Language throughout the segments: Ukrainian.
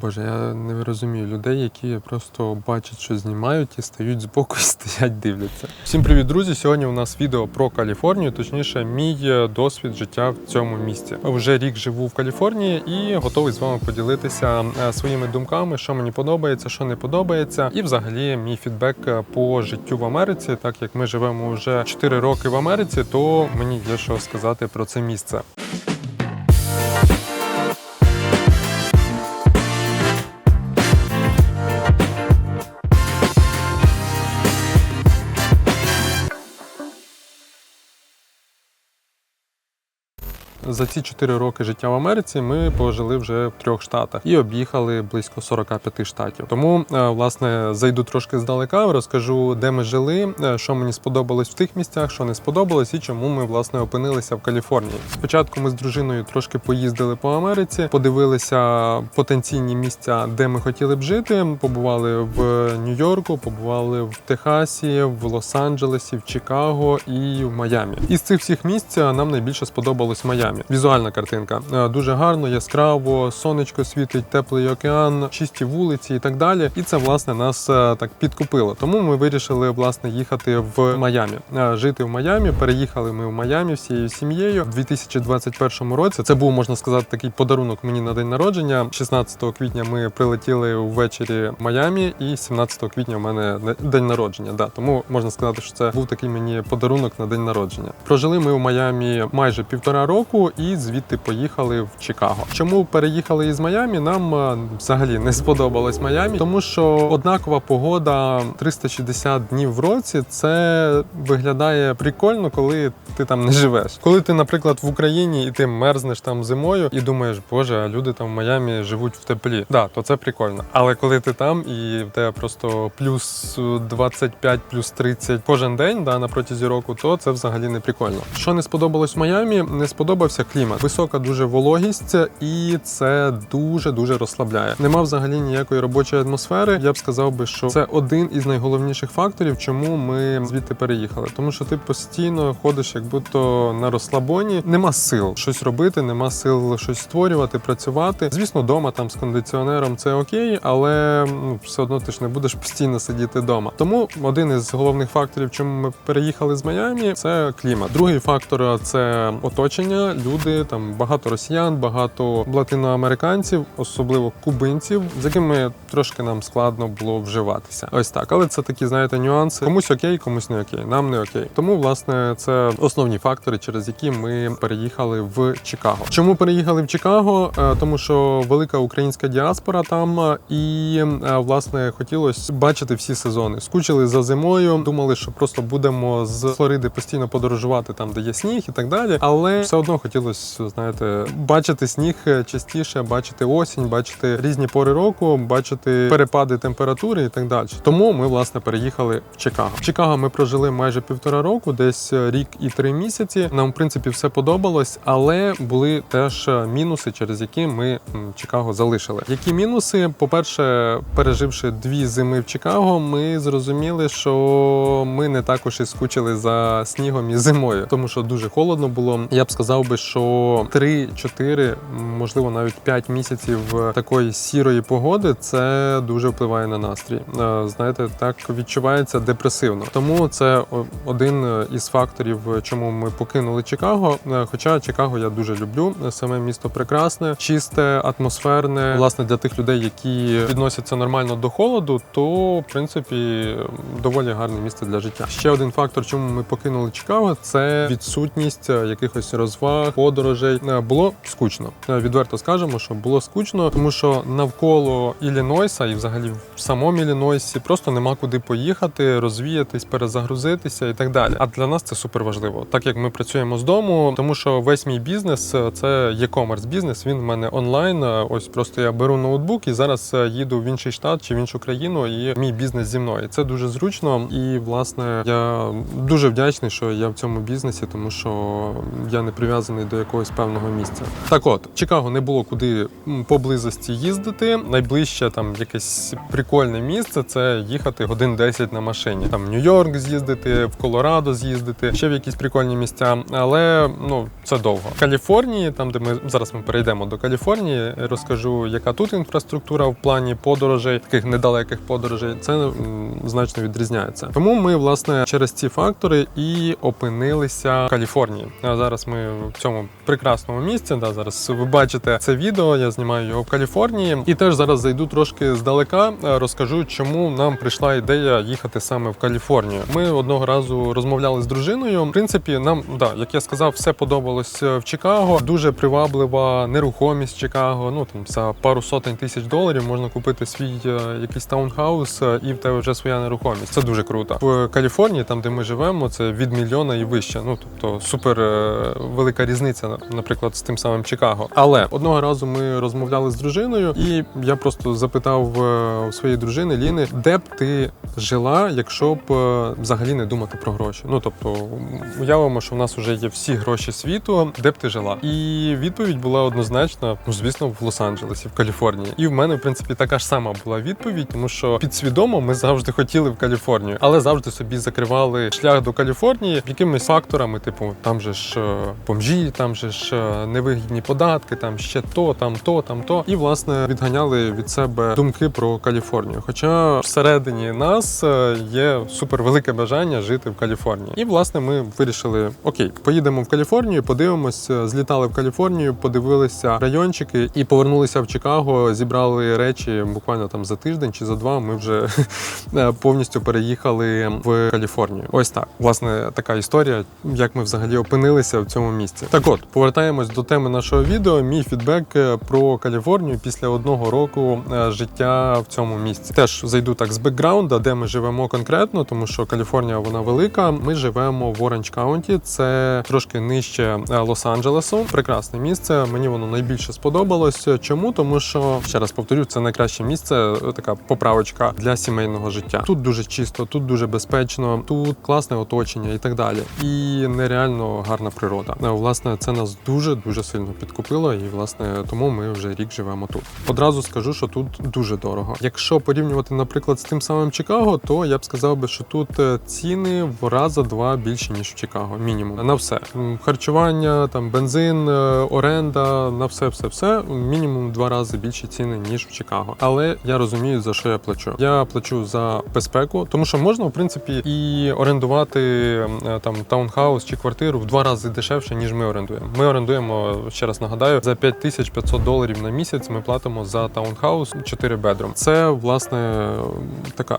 Боже, я не розумію людей, які просто бачать, що знімають і стають збоку і стоять, дивляться. Всім привіт, друзі! Сьогодні у нас відео про Каліфорнію, точніше, мій е, досвід життя в цьому місті. Вже рік живу в Каліфорнії і готовий з вами поділитися е, своїми думками, що мені подобається, що не подобається, і взагалі мій фідбек е, по життю в Америці. Так як ми живемо вже 4 роки в Америці, то мені є що сказати про це місце. За ці 4 роки життя в Америці ми пожили вже в трьох штатах і об'їхали близько 45 штатів. Тому е, власне зайду трошки здалека, розкажу, де ми жили, е, що мені сподобалось в тих місцях, що не сподобалось, і чому ми власне опинилися в Каліфорнії. Спочатку ми з дружиною трошки поїздили по Америці, подивилися потенційні місця, де ми хотіли б жити. Побували в Нью-Йорку, побували в Техасі, в Лос-Анджелесі, в Чикаго і в Майамі. Із цих всіх місць е, нам найбільше сподобалось Майамі. Візуальна картинка Е, дуже гарно, яскраво, сонечко світить, теплий океан, чисті вулиці і так далі. І це власне нас е, так підкупило. Тому ми вирішили власне їхати в Майамі, Е, жити в Майамі. Переїхали ми в Майамі всією сім'єю у 2021 році. Це був можна сказати такий подарунок мені на день народження. 16 квітня ми прилетіли ввечері в Майамі, і 17 квітня у мене не- день народження. Да, тому можна сказати, що це був такий мені подарунок на день народження. Прожили ми в Майамі майже півтора року, і звідти поїхали в Чикаго. Чому переїхали із Майамі? Нам е, взагалі не сподобалось Майамі, тому що однакова погода 360 днів в році. Це виглядає прикольно, коли ти там не живеш. Коли ти, наприклад, в Україні і ти мерзнеш там зимою і думаєш, боже, люди там в Майамі живуть в теплі. Да, то це прикольно. Але коли ти там і в тебе просто плюс 25, плюс 30 кожен день, да, на протязі року, то це взагалі не прикольно. Що не сподобалось в Майамі, не сподобався клімат. Висока дуже вологість, і це дуже дуже розслабляє. Нема взагалі ніякої робочої атмосфери. Я б сказав би, що це один із найголовніших факторів, чому ми звідти переїхали. Тому що ти постійно ходиш, як будто на розслабоні. Нема сил щось робити, нема сил щось створювати, працювати. Звісно, вдома там з кондиціонером це окей, але ну, все одно ти ж не будеш постійно сидіти вдома. Тому один із головних факторів, чому ми переїхали з Майамі, це клімат. Другий фактор це оточення. Люди там багато росіян, багато латиноамериканців, особливо кубинців, з якими трошки нам складно було вживатися. Ось так. Але це такі, знаєте, нюанси. Комусь окей, комусь не окей. Нам не окей. Тому, власне, це основні фактори, через які ми переїхали в Чикаго. Чому переїхали в Чикаго? Е, Тому що велика українська діаспора там, е, і е, власне хотілося бачити всі сезони. Скучили за зимою, думали, що просто будемо з Флориди постійно подорожувати там, де є сніг і так далі. Але все одно хотілося, знаєте, бачити сніг частіше, бачити осінь, бачити різні пори року, бачити перепади температури і так далі. Тому ми власне переїхали в Чикаго. В Чикаго ми прожили майже півтора року, десь рік і три місяці. Нам в принципі все подобалось, але були теж мінуси, через які ми Чикаго залишили. Які мінуси? По-перше, переживши дві зими в Чикаго, ми зрозуміли, що ми не також і скучили за снігом і зимою, тому що дуже холодно було. Я б сказав би, що 3-4, можливо, навіть 5 місяців такої сірої погоди це дуже впливає на настрій. Е, Знаєте, так відчувається депресивно. Тому це один із факторів, чому ми покинули Чикаго. Е, Хоча Чикаго я дуже люблю. Саме місто прекрасне, чисте, атмосферне. Власне, для тих людей, які відносяться нормально до холоду, то в принципі доволі гарне місце для життя. Ще один фактор, чому ми покинули Чикаго, це відсутність е, якихось розваг, подорожей. Е, Було скучно. Е, Відверто скажемо, що було скучно, тому що навколо Іллінойса і взагалі в самому Іллінойсі просто нема куди поїхати, розвіятись, перезагрузитися і так далі. А для нас це супер важливо, так як ми працюємо з дому, тому що весь мій бізнес е, це e-commerce бізнес. Він в мене онлайн. Ось просто я беру ноутбук і зараз їду в інший штат чи в іншу країну, і мій бізнес зі мною. Це дуже зручно. І власне я дуже вдячний, що я в цьому бізнесі, тому що я не прив'язаний до якогось певного місця. Так от, Чикаго не було куди поблизості їздити. Найближче там якесь прикольне місце це їхати годин 10 на машині. Там Нью-Йорк з'їздити, в Колорадо з'їздити, ще в якісь прикольні місця. Але ну це довго. В Каліфорнії, там де ми зараз ми перейдемо до Каліфорнії, розкажу, яка тут інфраструктура в плані подорожей, таких недалеких подорожей. Це значно відрізняється. Тому ми власне через ці фактори і опинилися в Каліфорнії. А зараз ми в цьому прекрасному місці. Да, зараз ви бачите це відео. Я знімаю його в Каліфорнії, і теж зараз зайду трошки здалека. е, Розкажу, чому нам прийшла ідея їхати саме в Каліфорнію. Ми одного разу розмовляли з дружиною. В принципі, нам да, як я сказав, все подобалось е, в Чикаго. Дуже приваблива нерухомість Чикаго. Ну там за пару сотень тисяч доларів можна купити свій е, якийсь таунхаус, і в тебе вже своя нерухомість. Це дуже круто. В Каліфорнії, там де ми живемо, це від мільйона і вище. Ну тобто супер велика різниця, наприклад, з тим самим Чикаго. Але одного разу ми розмовляли з дружиною, і я просто запитав е, своєї дружини Ліни, де б ти жила, якщо б е, взагалі не думати про гроші. Ну тобто, уявимо, що в нас вже є всі гроші світу, де б ти жила? І відповідь була однозначна: ну звісно, в Лос-Анджелесі, в Каліфорнії. І в мене, в принципі, така ж сама була відповідь, тому що підсвідомо ми завжди хотіли в Каліфорнію, але завжди собі закривали шлях до Каліфорнії якимись факторами, типу, там же ж е, бомжі, там же ж невигідні податки, там ще то, там то, там то. І власне відганяли від себе думки про Каліфорнію. Хоча всередині нас е, є супер велике бажання жити в Каліфорнії. І власне ми вирішили: окей, поїдемо в Каліфорнію, подивимось, е, злітали в Каліфорнію, подивилися райончики і повернулися в Чикаго. Зібрали речі буквально там за тиждень чи за два. Ми вже е, повністю переїхали в Каліфорнію. Ось так. Власне, така історія, як ми взагалі опинилися в цьому місці. Так от, повертаємось до теми нашого відео. Мій фідбек е, про Каліфорнію після одного року е, життя в цьому місці. Теж зайду так з бекграунда, де ми живемо конкретно, тому що Каліфорнія вона велика. Ми живемо в Оранж Каунті, це трошки нижче е, Лос-Анджелесу. Прекрасне місце. Мені воно найбільше сподобалось. Чому? Тому що ще раз повторю, це найкраще місце, така поправочка для сімейного життя. Тут дуже чисто, тут дуже безпечно, тут класне оточення і так далі. І нереально гарна природа. Е, Власне, це нас дуже дуже сильно підкупило, і власне тому ми вже рік живемо тут. Одразу скажу, що тут дуже дорого. Якщо порівнювати, наприклад, з тим самим Чикаго, то я б сказав би, що тут е, ціни в раза два більше ніж в Чикаго. Мінімум на все харчування, там бензин, е, оренда, на все, все, все. Мінімум два рази більші ціни ніж в Чикаго. Але я розумію за що я плачу. Я плачу за безпеку, тому що можна в принципі і орендувати е, там таунхаус чи квартиру в два рази дешевше, ніж ми орендуємо. Ми орендуємо ще раз нагадаю за 5500 доларів на місяць. Ми платимо за таунхаус 4 бедрум. Це власне така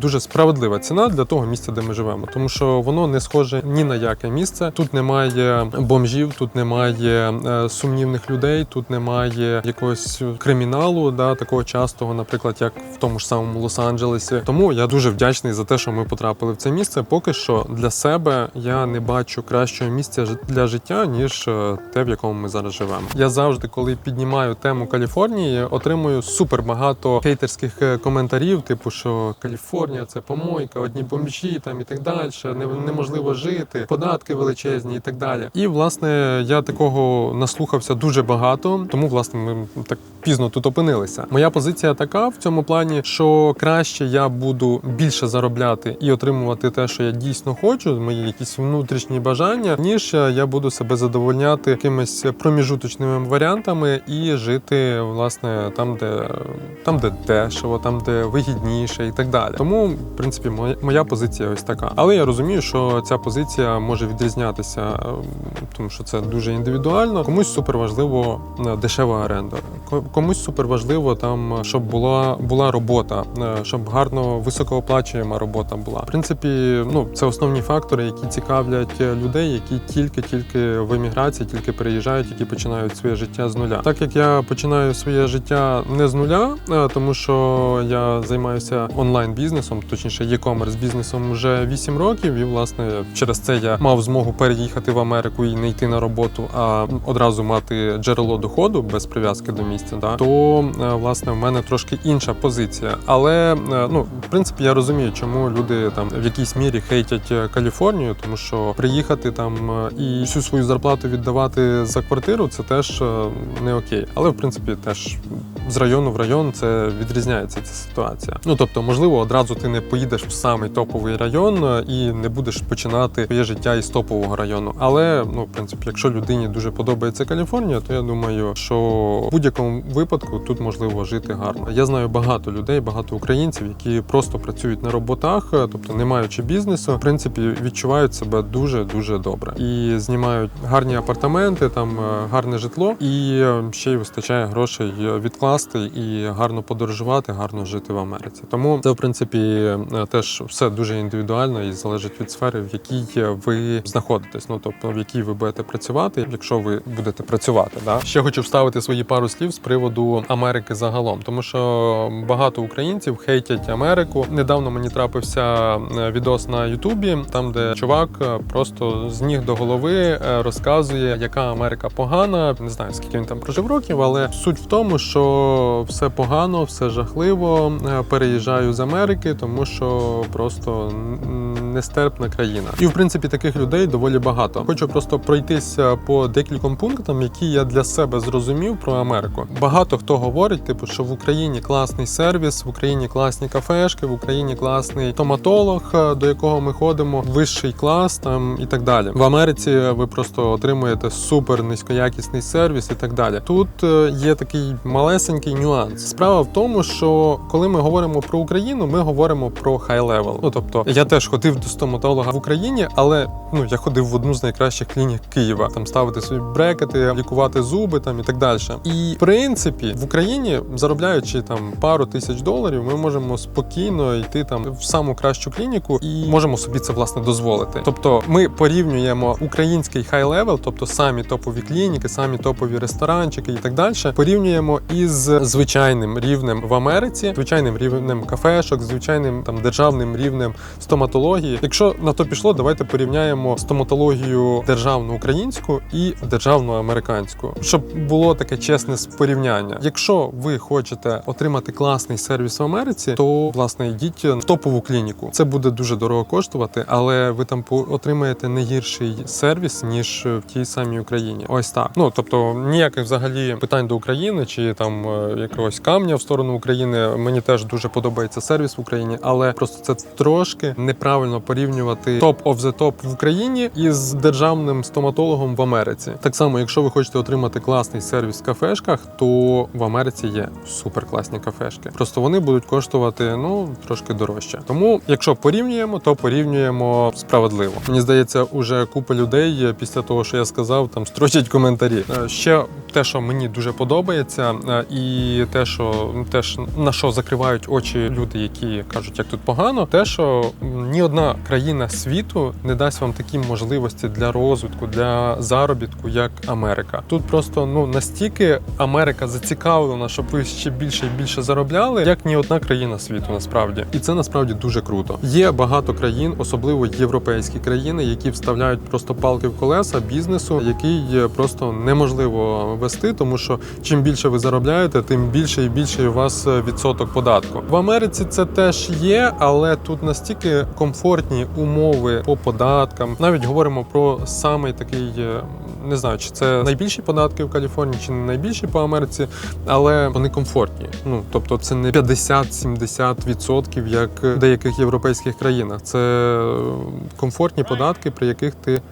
дуже справедлива ціна для того місця, де ми живемо, тому що воно не схоже ні на яке місце. Тут немає бомжів, тут немає е, сумнівних людей, тут немає якогось криміналу, да такого частого, наприклад, як в тому ж самому Лос-Анджелесі. Тому я дуже вдячний за те, що ми потрапили в це місце. Поки що для себе я не бачу кращого місця для життя ніж е, те, в якому ми зараз живемо. Я завжди, коли піднімаю тему Каліфорнії, отримую супер багато хейтерських е, коментарів, типу, що Каліфорнія це помойка, одні бомжі там і так далі. неможливо жити, податки величезні і так далі. І власне я такого наслухався дуже багато, тому власне ми так пізно тут опинилися. Моя позиція така в цьому плані, що краще я буду більше заробляти і отримувати те, що я дійсно хочу, мої якісь внутрішні бажання, ніж я буду себе задовольняти якимись проміжуточними варіантами і жити власне там, де там, де дешево, там, де вигідніше, і так далі. Тому, в принципі, моя, моя позиція ось така. Але я розумію, що ця позиція може відрізнятися, е, тому що це дуже індивідуально. Комусь супер важливо е, дешева оренда, ко- комусь супер важливо там, щоб була була робота, е, щоб гарно високооплачуєма робота була. В принципі, ну це основні фактори, які цікавлять е, людей, які тільки-тільки в еміграції, тільки переїжджають, які починають своє життя з нуля. Так як я починаю своє життя не з нуля, е, тому що я займаюся онлайн бізнесом, точніше, e-commerce бізнесом вже 8 років, і власне через це я мав змогу переїхати в Америку і не йти на роботу, а одразу мати джерело доходу без прив'язки до місця. да, то е, власне в мене трошки інша позиція. Але е, ну, в принципі, я розумію, чому люди там в якійсь мірі хейтять Каліфорнію, тому що приїхати там і всю свою зарплату віддавати за квартиру це теж е, не окей. Але в принципі теж з району в район це відрізняється ця ситуація. Ну тобто, можливо, одразу ти не поїдеш в самий топовий район е, і не будеш починати своє життя із топового району. Але ну, в принципі, якщо людині дуже подобається Каліфорнія, то я думаю, що в будь-якому випадку тут можливо жити гарно. Я знаю багато людей, багато українців, які просто працюють на роботах, е, тобто не маючи бізнесу, в принципі, відчувають себе дуже дуже добре і знімають гарні апартаменти, там е, гарне житло, і е, ще й вистачає грошей е, відкласти і гарно подорожувати, гарно жити в Америці. Тому це в принципі теж все дуже індивідуально і залежить від сфери, в якій ви знаходитесь. Ну тобто в якій ви будете працювати, якщо ви будете працювати. Да? Ще хочу вставити свої пару слів з приводу Америки загалом, тому що багато українців хейтять Америку. Недавно мені трапився відос на Ютубі, там де чувак просто з ніг до голови розказує, яка Америка погана. Не знаю скільки він там прожив років, але суть в тому, що все погано, все жахливо. Е, Переїжджаю з Америки, тому що просто нестерпна країна. І в принципі таких людей доволі багато. Хочу просто пройтися по декільком пунктам, які я для себе зрозумів про Америку. Багато хто говорить, типу, що в Україні класний сервіс, в Україні класні кафешки, в Україні класний стоматолог, е, до якого ми ходимо, вищий клас там і так далі. В Америці ви просто отримуєте супер низькоякісний сервіс і так далі. Тут е, є такий малесенький нюанс. Справа в тому, що коли ми говоримо про Україну, ми говоримо про хай левел. Ну тобто я теж ходив до стоматолога в Україні, але ну я ходив в одну з найкращих клінік Києва, там ставити собі брекети, лікувати зуби там і так далі. І в принципі в Україні, заробляючи там пару тисяч доларів, ми можемо спокійно йти там в саму кращу клініку і можемо собі це власне дозволити. Тобто ми порівнюємо український хай левел, тобто самі топові клініки, самі топові ресторанчики і так далі, порівнюємо із звичайним рівнем в Америці, звичайним рівнем кафешок, звичайним там державним рівнем стоматології. Якщо на то пішло, давайте порівняємо стоматологію державну українську і державну американську, щоб було таке чесне порівняння. Якщо ви хочете отримати класний сервіс в Америці, то власне йдіть в топову клініку. Це буде дуже дорого коштувати, але ви там отримаєте не гірший сервіс ніж в тій самій Україні. Ось так. Ну тобто ніяких взагалі питань до України чи там е, якогось камня в сторону України. Мені теж дуже подобається сервіс в Україні, але просто це трошки неправильно порівнювати топ of the топ в Україні із державним стоматологом в Америці. Так само, якщо ви хочете отримати класний сервіс в кафешках, то в Америці є супер класні кафешки. Просто вони будуть коштувати ну трошки дорожче. Тому, якщо порівнюємо, то порівнюємо справедливо. Мені здається, уже купа людей після того, що я сказав, там строчать коментарі. Е, Ще те, що мені дуже подобається, е, і те, що теж на що закривають очі люди, які кажуть, як тут погано, те, що ні одна країна світу не дасть вам такі можливості для розвитку, для заробітку, як Америка. Тут просто ну настільки Америка зацікавлена, щоб ви ще більше і більше заробляли, як ні одна країна світу насправді, і це насправді дуже круто. Є багато країн, особливо європейські країни, які вставляють просто палки в колеса бізнесу, який просто неможливо вести, тому що чим більше ви заробляєте, тим більше і більше у вас е, відсоток податку. В Америці це теж є, але тут настільки комфортні умови по податкам. Навіть говоримо про самий такий, е, не знаю, чи це найбільші податки в Каліфорнії, чи не найбільші по Америці, але вони комфортні. Ну тобто, це не 50-70% як в деяких європейських країнах. Це е, комфортні податки, при яких ти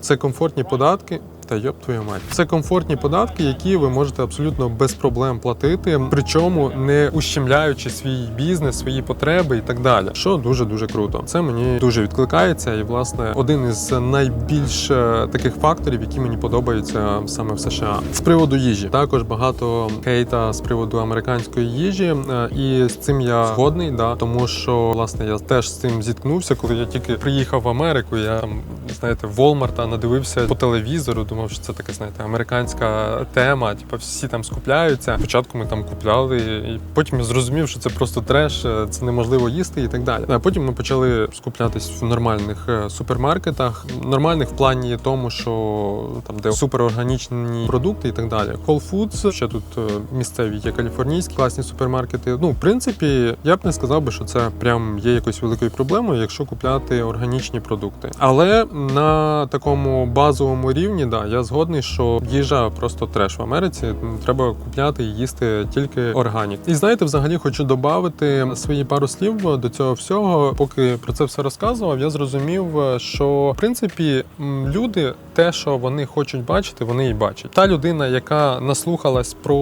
це комфортні податки. Та йоп твою мать. Це комфортні податки, які ви можете абсолютно без проблем платити, причому не ущемляючи свій бізнес, свої потреби і так далі. Що дуже дуже круто. Це мені дуже відкликається, і власне один із найбільш е, таких факторів, які мені подобаються саме в США. З приводу їжі також багато хейта з приводу американської їжі, е, і з цим я згодний, да тому що власне я теж з цим зіткнувся, коли я тільки приїхав в Америку. Я там знаєте, Волмарта надивився по телевізору. Думав, що це така, знаєте, американська тема. Типу, всі там скупляються. Спочатку ми там купляли, і потім я зрозумів, що це просто треш, е, це неможливо їсти і так далі. А потім ми почали скуплятись в нормальних е, супермаркетах, нормальних в плані тому, що там де суперорганічні продукти і так далі. Whole Foods, ще тут е, місцеві є каліфорнійські класні супермаркети. Ну, в принципі, я б не сказав би, що це прям є якоюсь великою проблемою, якщо купляти органічні продукти. Але на такому базовому рівні, да, я згодний, що їжа просто треш в Америці. Треба купляти і їсти тільки органік. І знаєте, взагалі хочу додати свої пару слів до цього всього. Поки про це все розказував, я зрозумів, що в принципі люди те, що вони хочуть бачити, вони і бачать. Та людина, яка наслухалась про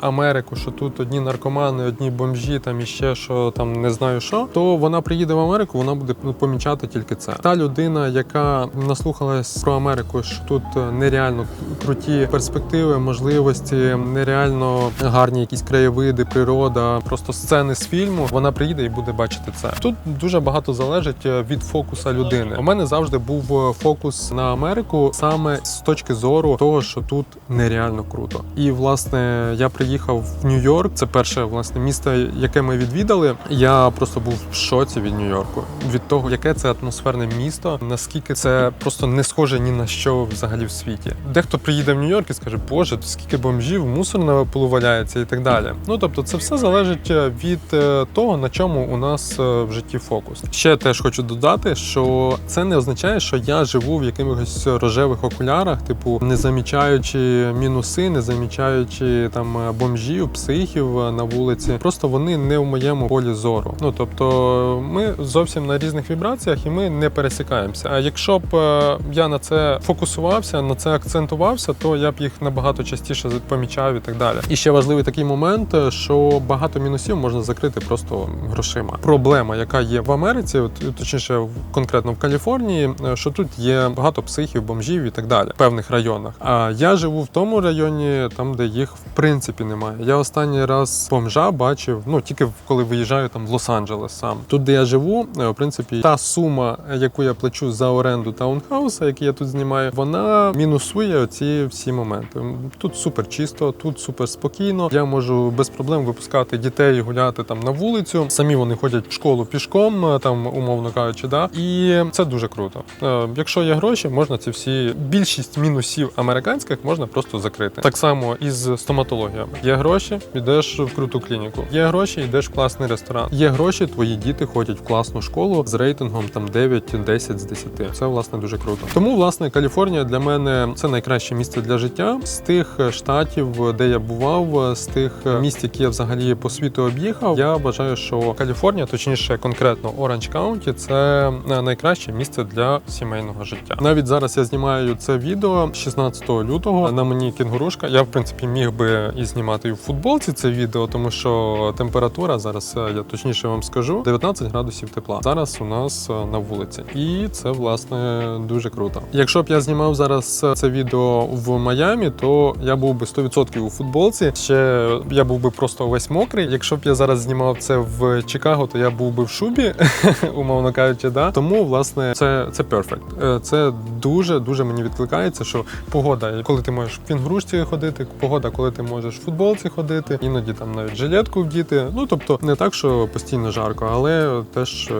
Америку, що тут одні наркомани, одні бомжі, там іще що там не знаю що, то вона приїде в Америку, вона буде помічати тільки це. Та людина, яка наслухалась про Америку, що тут нереально круті перспективи, можливості, нереально гарні якісь краєвиди, природа, просто сцени з фільму. Вона приїде і буде бачити це. Тут дуже багато залежить е, від фокуса людини. У мене завжди був е, фокус на Америку саме з точки зору того, що тут нереально круто. І власне я приїхав в Нью-Йорк. Це перше власне місто, яке ми відвідали. Я просто був в шоці від Нью-Йорку, від того, яке це атмосферне місто, наскільки це просто не схоже ні на що взагалі в світі. Дехто приїде в Нью-Йорк і скаже, Боже, тут скільки бомжів, мусор на полу валяється і так далі. Ну тобто, це все залежить е, від е, того, на чому у нас е, в житті фокус. Ще теж хочу додати, що це не означає, що я живу в якихось рожевих окулярах, типу не замічаючи мінуси, не замічаючи там бомжів, психів на вулиці. Просто вони не в моєму полі зору. Ну тобто, ми зовсім на різних вібраціях і ми не пересікаємося. А якщо б е, я на це фокусувався, на це акцентувався, то я б їх набагато частіше помічав і так далі. І ще важливий такий момент, е, що багато мінусів можна закрити просто грошима. Проблема, яка є в Америці, точніше, конкретно в Каліфорнії, е, що тут є багато психів, бомжів і так далі в певних районах. А я живу в тому районі, там де їх в принципі немає. Я останній раз бомжа бачив, ну тільки коли виїжджаю там в Лос-Анджелес сам. Тут, де я живу, в принципі, та сума, яку я плачу за оренду таунхауса, який я тут знімаю, вона мінусує ці всі моменти. Тут супер чисто, тут супер спокійно. Я можу без проблем випускати дітей гуляти там на вулицю. Самі вони ходять в школу пішком, е, там умовно кажучи, да і це дуже круто. Е, Якщо є гроші, можна ці всі більшість мінусів американських можна просто закрити. Так само і з стоматологіями. Є гроші, йдеш в круту клініку. Є гроші, йдеш в класний ресторан. Є гроші, твої діти ходять в класну школу з рейтингом там 9-10 з 10. Це власне дуже круто. Тому власне Каліфорнія для мене це найкраще місце для життя з тих е, штатів, де я бував, з тих е, місць, які я взагалі по світу об'їхав. Я вважаю, що Каліфорнія, точніше, конкретно Оранж Каунті, це е, найкраще місце для сімейного життя. Навіть зараз я знімаю це відео 16 лютого. На мені кінгурушка. Я в принципі міг би і знімати і в футболці це відео, тому що температура зараз е, я точніше вам скажу 19 градусів тепла. Зараз у нас е, на вулиці, і це власне дуже круто. Якщо б я знімав зараз е, це відео в Майамі, то я був би 100% у футболці. Ще я був би просто весь мокрий. Якщо б я зараз знімав це в Чикаго, то я був би в шубі, умовно кажучи, да. Тому власне це це перфект. Е, Це дуже дуже мені відкликається, що погода, коли ти можеш в кінгурушці ходити, погода, коли ти можеш в футболці ходити, іноді там навіть жилетку вдіти. Ну тобто не так, що постійно жарко, але теж е,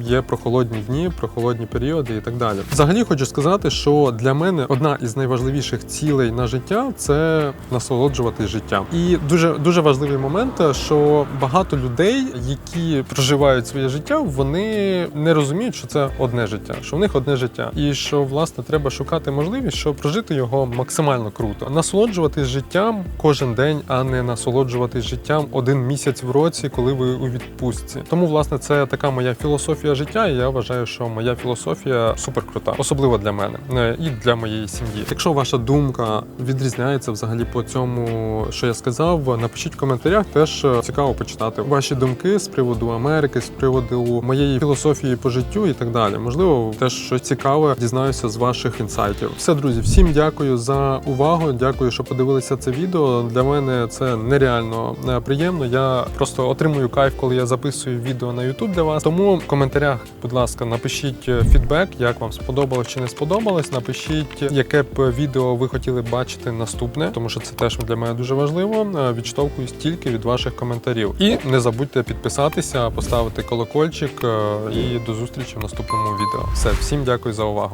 є прохолодні дні, прохолодні періоди і так далі. Взагалі хочу сказати, що для мене одна із найважливіших цілей на життя це насолоджуватись життям. І дуже дуже важливий момент, що багато людей, які проживають своє життя, вони не розуміють, що це одне життя, що в них одне життя, і що власне треба шукати можливість, щоб прожити його максимально круто, насолоджуватись життям кожен день, а не насолоджуватись життям один місяць в році, коли ви у відпустці. Тому, власне, це така моя філософія життя, і я вважаю, що моя філософія супер крута, особливо для мене е, і для моєї сім'ї. Якщо ваша думка відрізняється взагалі по цьому, що я сказав, напишіть в коментарях. Теж е, цікаво почитати ваші думки з приводу Америки, з приводу моєї філософії по життю і так далі. Можливо, теж щось цікаве дізнаюся з ваших інсайтів. Все, друзі, всім дякую за увагу. Дякую, що подивилися це відео. Для мене це нереально е, приємно. Я просто отримую кайф, коли я записую відео на YouTube для вас. Тому в коментарях, будь ласка, напишіть фідбек, як вам сподобалось чи не сподобалось. Напишіть, яке б відео ви хотіли бачити наступне, тому що це теж для мене дуже важливо. Е, Відштовхуюсь тільки від ваших коментарів. І не забудьте підписатися, поставити колокольчик е, і до зустрічі в наступному відео. Все, всім дякую за увагу.